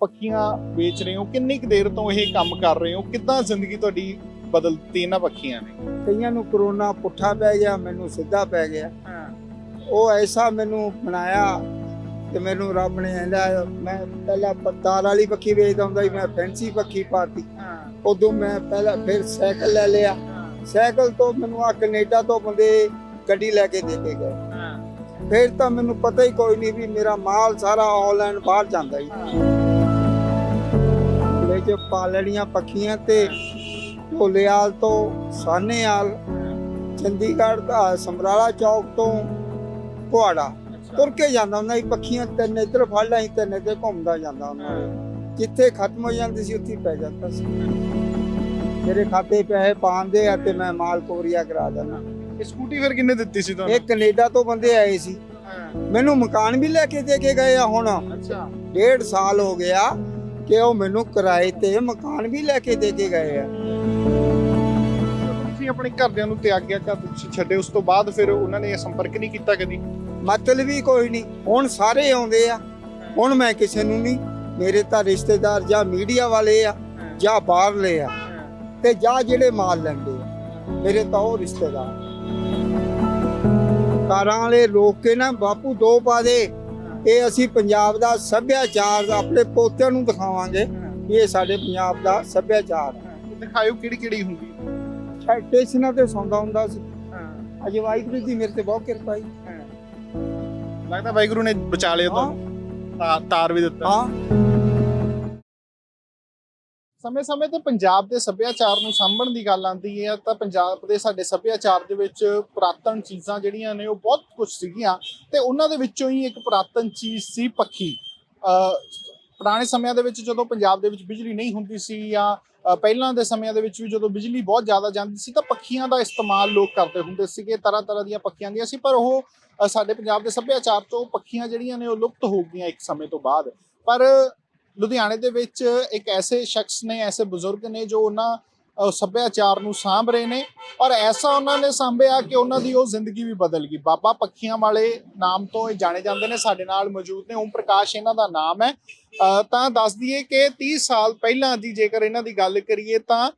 ਪੱਖੀਆਂ ਵੇਚ ਰਹੇ ਹੋ? ਕਿੰਨੀ ਕੁ ਦੇਰ ਤੋਂ ਇਹ ਕੰਮ ਕਰ ਰਹੇ ਹੋ? ਕਿੱਦਾਂ ਜ਼ਿੰਦਗੀ ਤੁਹਾਡੀ ਬਦਲਤੀ ਇਹਨਾਂ ਪੱਖੀਆਂ ਨੇ? ਕਈਆਂ ਨੂੰ ਕਰੋਨਾ ਪੁੱਠਾ ਪੈ ਗਿਆ ਮੈਨੂੰ ਸਿੱਧਾ ਪੈ ਗਿਆ। ਹਾਂ। ਉਹ ਐਸਾ ਮੈਨੂੰ ਬਣਾਇਆ ਕਿ ਮੈਨੂੰ ਰੱਬ ਨੇ ਕਹਿੰਦਾ ਮੈਂ ਪਹਿਲਾਂ ਪੱਤਾਰ ਵਾਲੀ ਪੱਖੀ ਵੇਚਦਾ ਹੁੰਦਾ ਸੀ ਮੈਂ ਫੈਂਸੀ ਪੱਖੀ ਪਾਤੀ। ਉਦੋਂ ਮੈਂ ਪਹਿਲਾਂ ਫਿਰ ਸਾਈਕਲ ਲੈ ਲਿਆ। ਸਾਈਕਲ ਤੋਂ ਮੈਨੂੰ ਆ ਕੈਨੇਡਾ ਤੋਂ ਬੰਦੇ ਗੱਡੀ ਲੈ ਕੇ ਦੇ ਕੇ ਗਏ। ਹਾਂ। ਫਿਰ ਤਾਂ ਮੈਨੂੰ ਪਤਾ ਹੀ ਕੋਈ ਨਹੀਂ ਵੀ ਮੇਰਾ ਮਾਲ ਸਾਰਾ ਆਨਲਾਈਨ ਬਾਹਰ ਜਾਂਦਾ ਹੀ। ਕੇ ਪਾਲੜੀਆਂ ਪੱਖੀਆਂ ਤੇ ਢੋਲੇਆਲ ਤੋਂ ਸਾਨੇਆਲ ਚੰਡੀਗੜ੍ਹ ਦਾ ਸਮਰਾਲਾ ਚੌਕ ਤੋਂ ਕੁਹਾੜਾ ਤੁਰ ਕੇ ਜਾਂਦਾ ਹੁੰਦਾ ਸੀ। ਪੱਖੀਆਂ ਤਿੰਨ ਇੱਧਰ ਫੜ ਲਈ ਤਿੰਨ ਇੱਧਰ ਘੁੰਮਦਾ ਜਾਂਦਾ ਹੁੰਦਾ। ਜਿੱਥੇ ਖਤਮ ਹੋ ਜਾਂਦੀ ਸੀ ਉੱਥੇ ਪੈ ਜਾਂਦਾ ਸੀ। ਮੇਰੇ ਖਾਤੇ ਪੈਸੇ ਪਾਉਂਦੇ ਆ ਤੇ ਮੈਂ ਮਾਲ ਕੋਰੀਆ ਕਰਾ ਦਿੰਦਾ। ਇਹ ਸਕੂਟੀ ਫਿਰ ਕਿੰਨੇ ਦਿੱਤੀ ਸੀ ਤੁਹਾਨੂੰ? ਇਹ ਕੈਨੇਡਾ ਤੋਂ ਬੰਦੇ ਆਏ ਸੀ। ਮੈਨੂੰ ਮਕਾਨ ਵੀ ਲੈ ਕੇ ਦੇ ਕੇ ਗਏ ਆ ਹੁਣ। ਅੱਛਾ। ਡੇਢ ਸਾਲ ਹੋ ਗਿਆ। ਕਿ ਉਹ ਮੈਨੂੰ ਕਿਰਾਏ ਤੇ ਮਕਾਨ ਵੀ ਲੈ ਕੇ ਦੇ ਕੇ ਗਏ ਆ। ਤੁਸੀਂ ਆਪਣੇ ਘਰਦਿਆਂ ਨੂੰ ਤਿਆਗਿਆ ਘਰ ਤੁਸੀਂ ਛੱਡੇ ਉਸ ਤੋਂ ਬਾਅਦ ਫਿਰ ਉਹਨਾਂ ਨੇ ਸੰਪਰਕ ਨਹੀਂ ਕੀਤਾ ਕਦੀ? ਮਤਲਬ ਹੀ ਕੋਈ ਨਹੀਂ। ਹੁਣ ਸਾਰੇ ਆਉਂਦੇ ਆ। ਹੁਣ ਮੈਂ ਕਿਸੇ ਨੂੰ ਨਹੀਂ। ਮੇਰੇ ਤਾਂ ਰਿਸ਼ਤੇਦਾਰ ਜਾਂ ਮੀਡੀਆ ਵਾਲੇ ਆ ਜਾਂ ਬਾਹਰਲੇ ਆ। ਤੇ ਜਾਂ ਜਿਹੜੇ ਮਾਲ ਲੈਂਦੇ ਆ। ਮੇਰੇ ਤਾਂ ਉਹ ਰਿਸ਼ਤੇਦਾਰ। ਕਾਰਾਂ ਵਾਲੇ ਰੋਕ ਕੇ ਨਾ ਬਾਪੂ ਦੋ ਪਾ ਦੇ। ਇਹ ਅਸੀਂ ਪੰਜਾਬ ਦਾ ਸੱਭਿਆਚਾਰ ਆਪਣੇ ਪੋਤਿਆਂ ਨੂੰ ਦਿਖਾਵਾਂਗੇ ਵੀ ਇਹ ਸਾਡੇ ਪੰਜਾਬ ਦਾ ਸੱਭਿਆਚਾਰ ਹੈ। ਦਿਖਾਇਓ ਕਿਹੜੀ ਕਿਹੜੀ ਹੁੰਦੀ ਸਟੇਸ਼ਨਾਂ ਤੇ ਸੌਂਦਾ ਹੁੰਦਾ ਸੀ। ਅਜੇ ਵਾਹਿਗੁਰੂ ਦੀ ਮੇਰੇ ਤੇ ਬਹੁਤ ਕਿਰਪਾ ਹੈ। ਲੱਗਦਾ ਵਾਹਿਗੁਰੂ ਨੇ ਬਚਾ ਲਿਆ ਤੁਹਾਨੂੰ। ਤਾਰ ਵੀ ਦਿੱਤਾ। ਹਾਂ। ਸਮੇਂ-ਸਮੇਂ ਤੇ ਪੰਜਾਬ ਦੇ ਸੱਭਿਆਚਾਰ ਨੂੰ ਸਾਂਭਣ ਦੀ ਗੱਲ ਆਉਂਦੀ ਹੈ, ਤਾਂ ਪੰਜਾਬ ਦੇ ਸਾਡੇ ਸੱਭਿਆਚਾਰ ਦੇ ਵਿੱਚ ਪੁਰਾਤਨ ਚੀਜ਼ਾਂ ਜਿਹੜੀਆਂ ਨੇ, ਉਹ ਬਹੁਤ ਕੁਝ ਸੀਗੀਆਂ ਤੇ ਉਹਨਾਂ ਦੇ ਵਿੱਚੋਂ ਹੀ ਇੱਕ ਪੁਰਾਤਨ ਚੀਜ਼ ਸੀ ਪੱਖੀ। ਪੁਰਾਣੇ ਸਮਿਆਂ ਦੇ ਵਿੱਚ ਜਦੋਂ ਪੰਜਾਬ ਦੇ ਵਿੱਚ ਬਿਜਲੀ ਨਹੀਂ ਹੁੰਦੀ ਸੀ ਜਾਂ ਪਹਿਲਾਂ ਦੇ ਸਮਿਆਂ ਦੇ ਵਿੱਚ ਵੀ ਜਦੋਂ ਬਿਜਲੀ ਬਹੁਤ ਜ਼ਿਆਦਾ ਜਾਂਦੀ ਸੀ ਤਾਂ ਪੱਖੀਆਂ ਦਾ ਇਸਤੇਮਾਲ ਲੋਕ ਕਰਦੇ ਹੁੰਦੇ ਸੀਗੇ ਤਰ੍ਹਾਂ ਤਰ੍ਹਾਂ ਦੀਆਂ ਪੱਖੀਆਂ ਦੀਆਂ ਸੀ, ਪਰ ਉਹ ਸਾਡੇ ਪੰਜਾਬ ਦੇ ਸੱਭਿਆਚਾਰ ਤੋਂ ਪੱਖੀਆਂ ਜਿਹੜੀਆਂ ਨੇ ਉਹ ਲੁਪਤ ਹੋ ਗਈਆਂ ਇੱਕ ਸਮੇਂ ਤੋਂ ਬਾਅਦ। ਪਰ ਲੁਧਿਆਣੇ ਦੇ ਵਿੱਚ ਇੱਕ ਐਸੇ ਸ਼ਖਸ ਨੇ, ਐਸੇ ਬਜ਼ੁਰਗ ਨੇ ਜੋ ਉਹਨਾਂ ਸੱਭਿਆਚਾਰ ਨੂੰ ਸਾਂਭ ਰਹੇ ਨੇ ਔਰ ਐਸਾ ਉਹਨਾਂ ਨੇ ਸਾਂਭਿਆ ਕਿ ਉਹਨਾਂ ਦੀ ਉਹ ਜ਼ਿੰਦਗੀ ਵੀ ਬਦਲ ਗਈ। ਬਾਬਾ ਪੱਖੀਆਂ ਵਾਲੇ ਨਾਮ ਤੋਂ ਇਹ ਜਾਣੇ ਜਾਂਦੇ ਨੇ, ਸਾਡੇ ਨਾਲ ਮੌਜੂਦ ਨੇ। ਓਮ ਪ੍ਰਕਾਸ਼ ਇਹਨਾਂ ਦਾ ਨਾਮ ਹੈ। ਤਾਂ ਦੱਸ ਦਈਏ ਕਿ 30 ਸਾਲ ਪਹਿਲਾਂ ਦੀ ਜੇਕਰ ਇਹਨਾਂ ਦੀ ਗੱਲ ਕਰੀਏ ਤਾਂ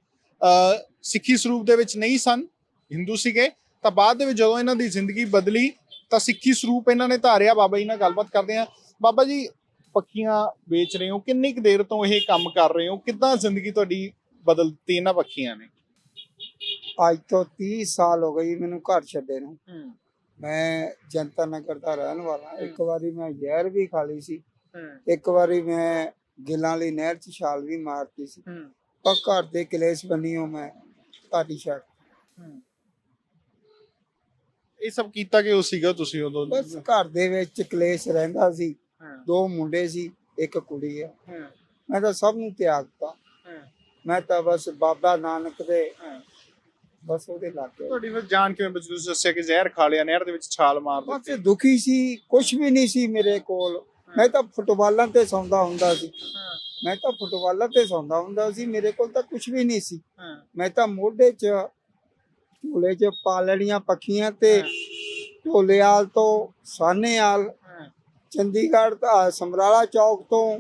ਸਿੱਖੀ ਸਰੂਪ ਦੇ ਵਿੱਚ ਨਹੀਂ ਸਨ, ਹਿੰਦੂ ਸੀਗੇ। ਤਾਂ ਬਾਅਦ ਦੇ ਵਿੱਚ ਜਦੋਂ ਇਹਨਾਂ ਦੀ ਜ਼ਿੰਦਗੀ ਬਦਲੀ ਤਾਂ ਸਿੱਖੀ ਸਰੂਪ ਇਹਨਾਂ ਨੇ ਧਾਰਿਆ। ਬਾਬਾ ਜੀ ਨਾਲ ਗੱਲਬਾਤ ਕਰਦੇ ਆ ਬਾਬਾ ਜੀ ਪੱਖੀਆਂ ਵੇਚ ਰਹੇ ਹੋ? ਕਿੰਨੀ ਕੁ ਦੇਰ ਤੋਂ ਇਹ ਕੰਮ ਕਰ ਰਹੇ ਹੋ? ਕਿੱਦਾਂ ਜ਼ਿੰਦਗੀ ਤੁਹਾਡੀ ਬਦਲਤੀ ਇਹਨਾਂ ਪੱਖੀਆਂ ਨੇ? ਅੱਜ ਤੋਂ 30 ਸਾਲ ਹੋ ਗਈ ਮੈਨੂੰ ਘਰ ਛੱਡੇ ਨੂੰ। ਹੂੰ। ਮੈਂ ਜਨਤਾ ਨਗਰ ਦਾ ਰਹਿਣ ਵਾਲਾ ਇੱਕ ਵਾਰੀ ਮੈਂ ਜ਼ਹਿਰ ਵੀ ਖਾ ਲਈ ਸੀ। ਹੂੰ। ਇੱਕ ਵਾਰੀ ਮੈਂ ਗਿੱਲਾਂ ਵਾਲੀ ਨਹਿਰ 'ਚ ਛਾਲ ਵੀ ਮਾਰਤੀ ਸੀ। ਹੂੰ। ਪਰ ਘਰ ਦੇ ਕਲੇਸ਼ ਬੰਨੀਓ ਮੈਂ ਘਾਟੀ ਛੱਡ ਹੂੰ। ਇਹ ਸਭ ਕੀਤਾ ਕਿ ਉਹ ਸੀਗਾ ਤੁਸੀਂ ਉਦੋਂ? ਬਸ ਘਰ ਦੇ ਵਿੱਚ ਕਲੇਸ਼ ਰਹਿੰਦਾ ਸੀ। ਹਾਂ ਦੋ ਮੁੰਡੇ ਸੀ ਇੱਕ ਕੁੜੀ ਹੈ। ਮੈਂ ਤਾਂ ਸਭ ਨੂੰ ਤਿਆਗਤਾ ਮੈਂ ਤਾਂ ਬਸ ਬਾਬਾ ਨਾਨਕ ਦੇ। ਬਸ ਉਹਦੇ ਲਾਗੇ। ਤੁਹਾਡੀ ਫਿਰ ਜਾਨ ਕਿਵੇਂ ਬਚੀ? ਤੁਸੀਂ ਦੱਸਿਆ ਕਿ ਜ਼ਹਿਰ ਖਾ ਲਿਆ ਨਹਿਰ ਦੇ ਵਿੱਚ ਛਾਲ ਮਾਰ ਬਸ ਦਿੱਤੀ। ਦੁਖੀ ਸੀ ਕੁਝ ਵੀ ਨਹੀਂ ਸੀ ਮੇਰੇ ਕੋਲ। ਮੈਂ ਤਾਂ ਫੁੱਟਬਾਲਾਂ ਤੇ ਸੌਂਦਾ ਹੁੰਦਾ ਸੀ। ਮੈਂ ਤਾਂ ਫੁੱਟਬਾਲਾਂ ਤੇ ਸੌਂਦਾ ਹੁੰਦਾ ਸੀ ਮੇਰੇ ਕੋਲ ਤਾਂ ਕੁਝ ਵੀ ਨਹੀਂ ਸੀ। ਮੈਂ ਤਾਂ ਮੋਢੇ 'ਚ ਝੋਲੇ 'ਚ ਪਾਲੜੀਆਂ ਪੱਖੀਆਂ ਤੇ ਢੋਲੇਆਲ ਤੋਂ ਸਾਨੇਆਲ ਹਾਂ ਚੰਡੀਗੜ੍ਹ ਦਾ ਸਮਰਾਲਾ ਚੌਕ ਤੋਂ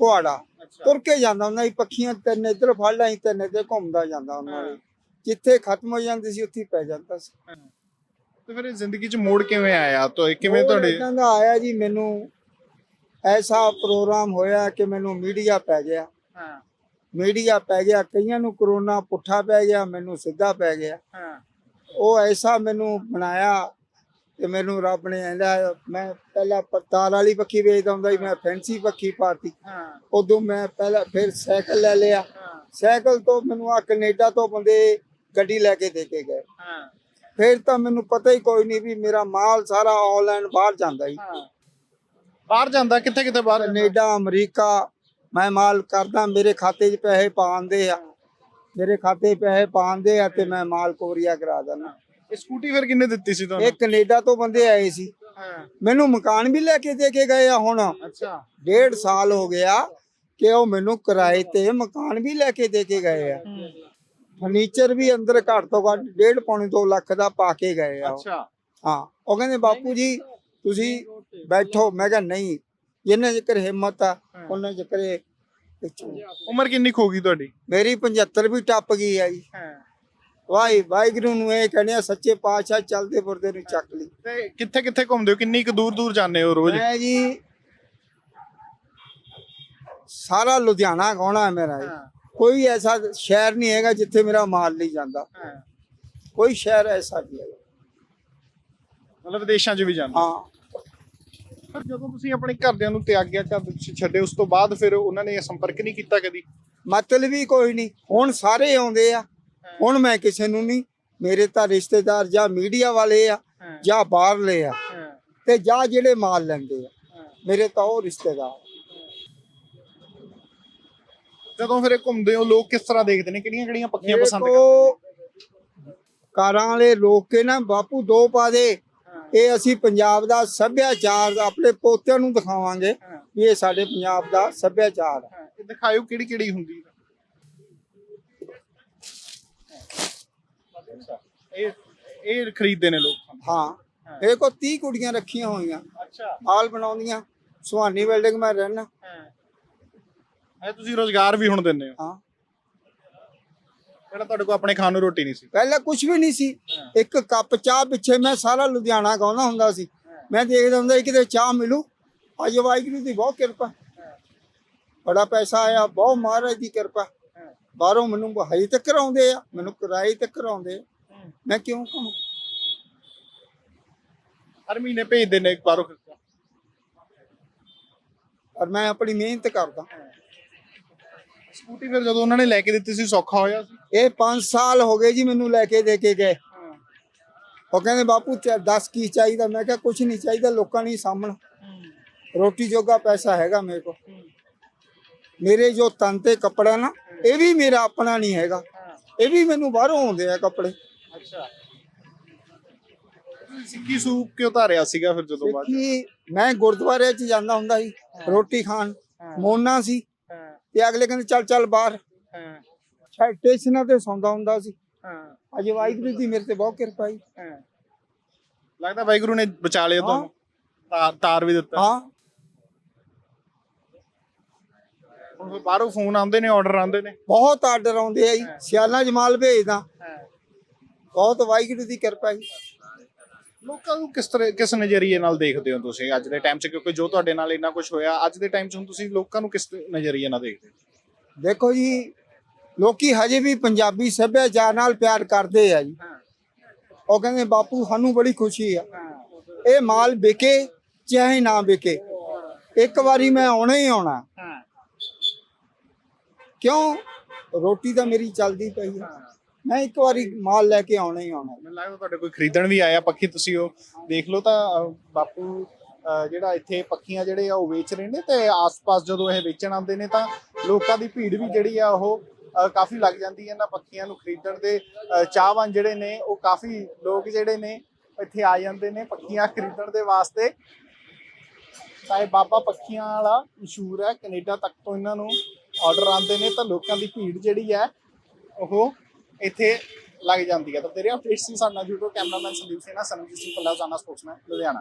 ਕੁਹਾੜਾ ਤੁਰ ਕੇ ਜਾਂਦਾ ਹੁੰਦਾ ਸੀ ਪੱਖੀਆਂ ਤਿੰਨ ਇੱਧਰ ਫੜ ਲਈ ਤਿੰਨ ਇੱਧਰ ਘੁੰਮਦਾ ਜਾਂਦਾ ਹਾਂ। ਸੀ ਜਿੱਥੇ ਖਤਮ ਹੋ ਜਾਂਦੀ ਸੀ ਉੱਥੇ ਪੈ ਜਾਂਦਾ ਸੀ। ਤੇ ਫਿਰ ਜ਼ਿੰਦਗੀ 'ਚ ਮੋੜ ਕਿਵੇਂ ਆਇਆ? ਤੋ ਕਿਵੇਂ ਤੁਹਾਡੇ ਏਦਾਂ ਦਾ ਆਇਆ ਜੀ ਮੈਨੂੰ ਐਸਾ ਪ੍ਰੋਗਰਾਮ ਹੋਇਆ ਕਿ ਮੈਨੂੰ ਮੀਡੀਆ ਪੈ ਗਿਆ। ਹਾਂ। ਮੀਡੀਆ ਪੈ ਗਿਆ ਕਈਆਂ ਨੂੰ ਕਰੋਨਾ ਪੁੱਠਾ ਪੈ ਗਿਆ ਮੈਨੂੰ ਸਿੱਧਾ ਪੈ ਗਿਆ। ਹਾਂ। ਉਹ ਐਸਾ ਮੈਨੂੰ ਬਣਾਇਆ ਕਿ ਮੈਨੂੰ ਰੱਬ ਨੇ ਕਹਿੰਦਾ ਮੈਂ ਪਹਿਲਾਂ ਪੱਤਾਰ ਵਾਲੀ ਪੱਖੀ ਵੇਚਦਾ ਹੁੰਦਾ ਸੀ ਮੈਂ ਫੈਂਸੀ ਪੱਖੀ ਪਾਤੀ। ਹਾਂ। ਉਦੋਂ ਮੈਂ ਪਹਿਲਾਂ ਫਿਰ ਸਾਈਕਲ ਲੈ ਲਿਆ। ਸਾਈਕਲ ਤੋਂ ਮੈਨੂੰ ਆ ਕੈਨੇਡਾ ਤੋਂ ਬੰਦੇ ਗੱਡੀ ਲੈ ਕੇ ਦੇ ਕੇ ਗਏ। ਹਾਂ। ਫਿਰ ਤਾਂ ਮੈਨੂੰ ਪਤਾ ਹੀ ਕੋਈ ਨਹੀਂ ਵੀ ਮੇਰਾ ਮਾਲ ਸਾਰਾ ਆਨਲਾਈਨ ਬਾਹਰ ਜਾਂਦਾ ਹੀ। ਬਾਹਰ ਜਾਂਦਾ ਕਿੱਥੇ ਕਿੱਥੇ ਬਾਹਰ? ਕੈਨੇਡਾ ਅਮਰੀਕਾ ਮੈਂ ਮਾਲ ਕਰਦਾ ਮੇਰੇ ਖਾਤੇ 'ਚ ਪੈਸੇ ਪਾਉਂਦੇ ਆ। ਮੇਰੇ ਖਾਤੇ 'ਚ ਪੈਸੇ ਪਾਉਂਦੇ ਆ ਤੇ ਮੈਂ ਮਾਲ ਕੋਰੀਆ ਕਰਾ ਦਿੰਦਾ। ਇਹ ਸਕੂਟੀ ਫਿਰ ਕਿੰਨੇ ਦਿੱਤੀ ਸੀ ਤੁਹਾਨੂੰ? ਇਹ ਕੈਨੇਡਾ ਤੋਂ ਬੰਦੇ ਆਏ ਸੀ। ਹਾਂ। ਮੈਨੂੰ ਮਕਾਨ ਵੀ ਲੈ ਕੇ ਦੇ ਕੇ ਗਏ ਆ ਹੁਣ। ਅੱਛਾ। ਡੇਢ ਸਾਲ ਹੋ ਗਿਆ ਕਿ ਉਹ ਮੈਨੂੰ ਕਿਰਾਏ ਤੇ ਮਕਾਨ ਵੀ ਲੈ ਕੇ ਦੇ ਕੇ ਗਏ ਆ। ਫਰਨੀਚਰ ਵੀ ਅੰਦਰ ਘੱਟ ਤੋਂ ਘੱਟ ਡੇਢ ਪੌਣੇ 2 ਲੱਖ ਦਾ ਪਾ ਕੇ ਗਏ ਆ ਉਹ। ਅੱਛਾ। ਹਾਂ। ਉਹ ਕਹਿੰਦੇ ਬਾਪੂ ਜੀ ਤੁਸੀਂ ਬੈਠੋ। ਮੈਂ ਕਿਹਾ ਨਹੀਂ। ਜਿੰਨੇ ਜਿਕਰ ਹਿੰਮਤ ਆ ਉਹਨਾਂ ਜਿਕਰ ਇਹ। ਉਮਰ ਕਿੰਨੀ ਕੁ ਹੋ ਗਈ ਤੁਹਾਡੀ? ਮੇਰੀ 75 ਵੀ ਟੱਪ ਗਈ ਆ ਜੀ। ਵਾਹਿ ਵਾਹਿਗੁਰੂ ਨੂੰ ਇਹ ਕਹਿੰਦੇ ਆ ਸੱਚੇ ਪਾਤਸ਼ਾਹ ਚੱਲਦੇ ਫਿਰਦੇ ਨੂੰ ਚੱਕ ਲਈ। ਤੇ ਕਿੱਥੇ ਕਿੱਥੇ ਘੁੰਮਦੇ ਹੋ? ਕਿੰਨੀ ਕੁ ਦੂਰ ਦੂਰ ਜਾਂਦੇ ਹੋ ਰੋਜ਼? ਮੈਂ ਜੀ ਸਾਰਾ ਲੁਧਿਆਣਾ ਗਾਉਣਾ ਹੈ ਮੇਰਾ ਜੀ? ਕੋਈ ਐਸਾ ਸ਼ਹਿਰ ਨਹੀਂ ਹੈਗਾ ਜਿੱਥੇ ਮੇਰਾ ਮਾਲ ਨਹੀਂ ਜਾਂਦਾ। ਕੋਈ ਸ਼ਹਿਰ ਐਸਾ ਨਹੀਂ ਹੈ ਮਤਲਬ ਵਿਦੇਸ਼ਾਂ 'ਚ ਵੀ ਜਾਂਦੇ ਹੋ। ਹਾਂ। ਪਰ ਜਦੋਂ ਤੁਸੀਂ ਆਪਣੇ ਘਰਦਿਆਂ ਨੂੰ ਤਿਆਗਿਆ ਘਰ ਦੇ ਛੱਡੇ ਉਸ ਤੋਂ ਬਾਅਦ ਫਿਰ ਉਹਨਾਂ ਨੇ ਸੰਪਰਕ ਨਹੀਂ ਕੀਤਾ ਕਦੀ? ਮਤਲਬ ਵੀ ਕੋਈ ਨਹੀਂ। ਹੁਣ ਸਾਰੇ ਆਉਂਦੇ ਆ। ਹੁਣ ਮੈਂ ਕਿਸੇ ਨੂੰ ਨਹੀਂ ਮੇਰੇ ਤਾਂ ਰਿਸ਼ਤੇਦਾਰ ਜਾਂ ਮੀਡੀਆ ਵਾਲੇ ਆ ਜਾਂ ਬਾਹਰਲੇ ਆ ਤੇ ਜਾਂ ਜਿਹੜੇ ਮਾਲ ਲੈਂਦੇ ਆ ਮੇਰੇ ਤਾਂ ਉਹ ਰਿਸ਼ਤੇਦਾਰ। ਜਦੋਂ ਫਿਰ ਇਹ ਘੁੰਮਦੇ ਹੋ ਲੋਕ ਕਿਸ ਤਰ੍ਹਾਂ ਦੇਖਦੇ ਨੇ? ਕਿਹੜੀਆਂ ਕਿਹੜੀਆਂ ਪੱਕੀਆਂ ਮੇਰੇ ਪਸੰਦ ਕਰਦੇ ਕੋ ਕਾਰਾਂ ਵਾਲੇ ਲੋਕ ਕੇ ਨਾ ਬਾਪੂ ਦੋ ਪਾ ਦੇ। ਇਹ ਅਸੀਂ ਪੰਜਾਬ ਦਾ ਸੱਭਿਆਚਾਰ ਆਪਣੇ ਪੋਤਿਆਂ ਨੂੰ ਦਿਖਾਵਾਂਗੇ। ਵੀ ਇਹ ਸਾਡੇ ਪੰਜਾਬ ਦਾ ਸੱਭਿਆਚਾਰ ਹੈ ਹਾਂ, ਇਹ ਦਿਖਾਇਓ ਕਿਹੜੀ ਕਿਹੜੀ ਹੁੰਦੀ ਹੈ ਇਹ ਇਹ ਖਰੀਦਦੇ ਨੇ ਲੋਕ? ਹਾਂ। ਇਹ ਕੋ 30 ਕੁੜੀਆਂ ਰੱਖੀਆਂ ਹੋਈਆਂ। ਅੱਛਾ। ਹਾਲ ਬਣਾਉਂਦੀਆਂ। ਸੁਹਾਨੀ ਬਿਲਡਿੰਗ ਮੈਂ ਰਹਿਣਾ ਹਾਂ। ਇਹ ਤੁਸੀਂ ਰੋਜ਼ਗਾਰ ਵੀ ਹੁਣ ਦਿੰਦੇ ਹੋ। ਹਾਂ। ਜਿਹੜਾ ਤੁਹਾਡੇ ਕੋਲ ਆਪਣੇ ਖਾਣ ਨੂੰ ਰੋਟੀ ਨਹੀਂ ਸੀ। ਪਹਿਲਾਂ ਕੁਝ ਵੀ ਨਹੀਂ ਸੀ। ਇੱਕ ਕੱਪ ਚਾਹ ਪਿੱਛੇ ਮੈਂ ਸਾਰਾ ਲੁਧਿਆਣਾ ਗਾਉਂਦਾ ਹੁੰਦਾ ਸੀ। ਮੈਂ ਦੇਖਦਾ ਹੁੰਦਾ ਸੀ ਕਿਤੇ ਚਾਹ ਮਿਲੂ। ਅੱਜ ਵਾਹਿਗੁਰੂ ਦੀ ਬਹੁਤ ਕਿਰਪਾ। ਬੜਾ ਪੈਸਾ ਆਇਆ ਬਹੁਤ ਮਹਾਰਾਜ ਦੀ ਕਿਰਪਾ। ਬਾਹਰੋਂ ਮੈਨੂੰ ਹਜੇ ਤੱਕ ਆਉਂਦੇ ਆ ਮੈਨੂੰ ਕਿਰਾਏ ਤੱਕ ਆਉਂਦੇ ਆ। ਮੈਂ ਕਿਉਂ ਕਹਾਂ ਹਰ ਮਹੀਨੇ ਭੇਜਦੇ ਨੇ ਬਾਹਰੋਂ ਖਰਚਾ। ਔਰ ਮੈਂ ਆਪਣੀ ਮਿਹਨਤ ਕਰਦਾ। ਸਕੂਟੀ ਫਿਰ ਜਦੋਂ ਉਹਨਾਂ ਨੇ ਲੈ ਕੇ ਦਿੱਤੀ ਸੀ ਸੌਖਾ ਹੋਇਆ ਸੀ? ਇਹ 5 ਸਾਲ ਹੋ ਗਏ ਜੀ ਮੈਨੂੰ ਲੈ ਕੇ ਦੇ ਕੇ ਗਏ। ਉਹ ਕਹਿੰਦੇ ਬਾਪੂ 10 ਕੀ ਚਾਹੀਦਾ? ਮੈਂ ਕਿਹਾ ਕੁਝ ਨਹੀਂ ਚਾਹੀਦਾ ਲੋਕਾਂ ਨੇ ਸਾਹਮਣ ਰੋਟੀ ਜੋਗਾ ਪੈਸਾ ਹੈਗਾ ਮੇਰੇ ਕੋਲ। ਮੇਰੇ ਜੋ ਤਨ ਤੇ ਕੱਪੜਾ ਨਾ ਇਹ ਵੀ ਮੇਰਾ ਆਪਣਾ ਨਹੀਂ ਹੈਗਾ। ਇਹ ਵੀ ਮੈਨੂੰ ਬਾਹਰੋਂ ਆਉਂਦੇ ਆ ਕੱਪੜੇ। ਅੱਛਾ। ਸਿੱਕੀ ਸੂਪ ਕਿਉਂ ਧਾਰਿਆ ਸੀਗਾ ਫਿਰ ਜਦੋਂ ਬਾਅਦ ਕਿ ਮੈਂ ਗੁਰਦੁਆਰੇ 'ਚ ਜਾਂਦਾ ਹੁੰਦਾ ਸੀ ਰੋਟੀ ਖਾਣ। ਮੋਨਾ ਸੀ। ਤੇ ਅਗਲੇ ਕਹਿੰਦੇ ਚੱਲ ਚੱਲ ਬਾਹਰ। ਹਾਂ। ਸਟੇਸ਼ਨਾਂ ਤੇ ਸੌਂਦਾ ਹੁੰਦਾ ਸੀ। ਹਾਂ। ਅਜੇ ਵਾਹਿਗੁਰੂ ਦੀ ਮੇਰੇ ਤੇ ਬਹੁਤ ਕਿਰਪਾ ਹੈ। ਲੱਗਦਾ ਵਾਹਿਗੁਰੂ ਨੇ ਬਚਾ ਲਿਆ ਤੁਹਾਨੂੰ। ਤਾਰ ਵੀ ਦਿੱਤਾ। ਹਾਂ ਹੁਣ ਫਿਰ ਬਾਹਰੋਂ ਫੋਨ ਆਉਂਦੇ ਨੇ ਆਰਡਰ ਆਉਂਦੇ ਨੇ। ਬਹੁਤ ਆਰਡਰ ਆਉਂਦੇ ਆ ਜੀ। ਸਿਆਲਾਂ ਜਮਾਲ ਭੇਜਦਾ। ਬਹੁਤ ਵਾਹਿਗੁਰੂ ਦੀ ਕਿਰਪਾ ਹੈ ਲੋਕਾਂ ਨੂੰ ਕਿਸ ਤਰ੍ਹਾਂ ਕਿਸ ਨਜ਼ਰੀਏ ਨਾਲ ਦੇਖਦੇ ਹੋ ਤੁਸੀਂ ਅੱਜ ਦੇ ਟਾਈਮ 'ਚ? ਕਿਉਂਕਿ ਜੋ ਤੁਹਾਡੇ ਨਾਲ ਇੰਨਾ ਕੁਝ ਹੋਇਆ ਅੱਜ ਦੇ ਟਾਈਮ 'ਚ ਹੁਣ ਤੁਸੀਂ ਲੋਕਾਂ ਨੂੰ ਕਿਸ ਨਜ਼ਰੀਏ ਨਾਲ ਦੇਖਦੇ ਹੋ? ਦੇਖੋ ਜੀ ਲੋਕੀ ਹਜੇ ਵੀ ਪੰਜਾਬੀ ਸੱਭਿਆਚਾਰ ਨਾਲ ਪਿਆਰ ਕਰਦੇ ਆ ਜੀ। ਉਹ ਕਹਿੰਦੇ ਬਾਪੂ ਸਾਨੂੰ ਬੜੀ ਖੁਸ਼ੀ ਆ। ਇਹ ਮਾਲ ਵਿਕੇ ਚਾਹੇ ਨਾ ਵਿਕੇ। ਇੱਕ ਵਾਰੀ ਮੈਂ ਆਉਣਾ ਹੀ ਆਉਣਾ। ਕਿਉਂ? ਰੋਟੀ ਤਾਂ ਮੇਰੀ ਚੱਲਦੀ ਪਈ ਆ। ਮੈਂ ਇੱਕ ਵਾਰੀ ਮਾਲ ਲੈ ਕੇ ਆਉਣਾ ਹੀ ਆਉਣਾ। ਮੈਨੂੰ ਲੱਗਦਾ ਤੁਹਾਡੇ ਕੋਈ ਖਰੀਦਣ ਵੀ ਆਇਆ ਪੱਖੀ ਤੁਸੀਂ ਉਹ। ਦੇਖ ਲਓ ਤਾਂ ਬਾਪੂ ਜਿਹੜਾ ਇੱਥੇ ਪੱਖੀਆਂ ਜਿਹੜੇ ਆ ਉਹ ਵੇਚ ਰਹੇ ਨੇ ਤੇ ਆਸ-ਪਾਸ ਜਦੋਂ ਇਹ ਵੇਚਣ ਆਉਂਦੇ ਨੇ ਤਾਂ ਲੋਕਾਂ ਦੀ ਭੀੜ ਵੀ ਜਿਹੜੀ ਆ ਉਹ ਕਾਫੀ ਲੱਗ ਜਾਂਦੀ ਹੈ ਇਹਨਾਂ ਪੱਖੀਆਂ ਨੂੰ ਖਰੀਦਣ ਦੇ। ਚਾਹਵਾਨ ਜਿਹੜੇ ਨੇ ਉਹ ਕਾਫੀ ਲੋਕ ਜਿਹੜੇ ਨੇ ਇੱਥੇ ਆ ਜਾਂਦੇ ਨੇ ਪੱਖੀਆਂ ਖਰੀਦਣ ਦੇ ਵਾਸਤੇ। ਤਾਂ ਇਹ ਬਾਬਾ ਪੱਖੀਆਂ ਵਾਲਾ ਮਸ਼ਹੂਰ ਹੈ ਕੈਨੇਡਾ ਤੱਕ ਤੋਂ ਇਹਨਾਂ ਨੂੰ ਆਰਡਰ ਆਉਂਦੇ ਨੇ ਤਾਂ ਲੋਕਾਂ ਦੀ ਭੀੜ ਜਿਹੜੀ ਹੈ ਉਹ ਇੱਥੇ ਲੱਗ ਜਾਂਦੀ ਹੈ। ਤਾਂ ਤੇਰੇ ਅਪਡੇਟਸ ਸੀ ਸਾਡੇ ਨਾਲ ਜੁੜੋ ਕੈਮਰਾਮੈਨ ਸੰਦੀਪ ਸਿੰਘ ਨਾਲ ਸੰਜੀਤ ਸਿੰਘ ਪੱਲਾ ਜਾਨਾ ਸਪੋਰਟਸਮੈਨ ਲੁਧਿਆਣਾ।